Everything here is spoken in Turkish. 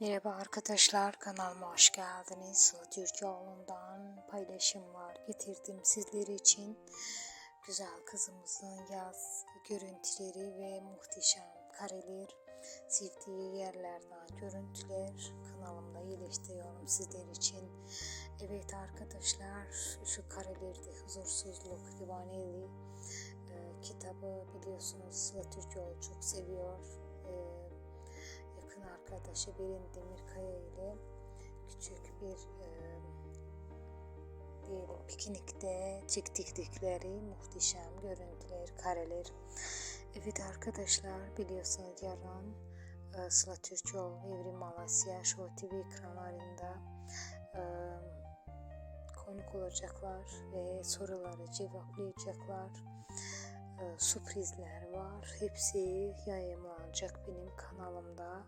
Merhaba arkadaşlar kanalıma hoş geldiniz. Sıla Türkoğlu'ndan paylaşımlar getirdim sizler için. Güzel kızımızın yaz görüntüleri ve muhteşem kareler, sevdiği yerlerden görüntüler kanalımda iyileştiriyorum sizler için. Evet arkadaşlar şu karelerde huzursuzluk Rivaneli e, kitabı biliyorsunuz Sıla Türkoğlu çok seviyor. E, arkadaşı Berin Demirkaya ile küçük bir e, diyelim piknikte çektikleri muhteşem görüntüler, kareler. Evet arkadaşlar biliyorsunuz yarın e, Sıla Türkoğlu Evrim Malasya Show TV ekranlarında e, konuk olacaklar ve soruları cevaplayacaklar. E, sürprizler var. Hepsi yayınlanacak benim kanalımda.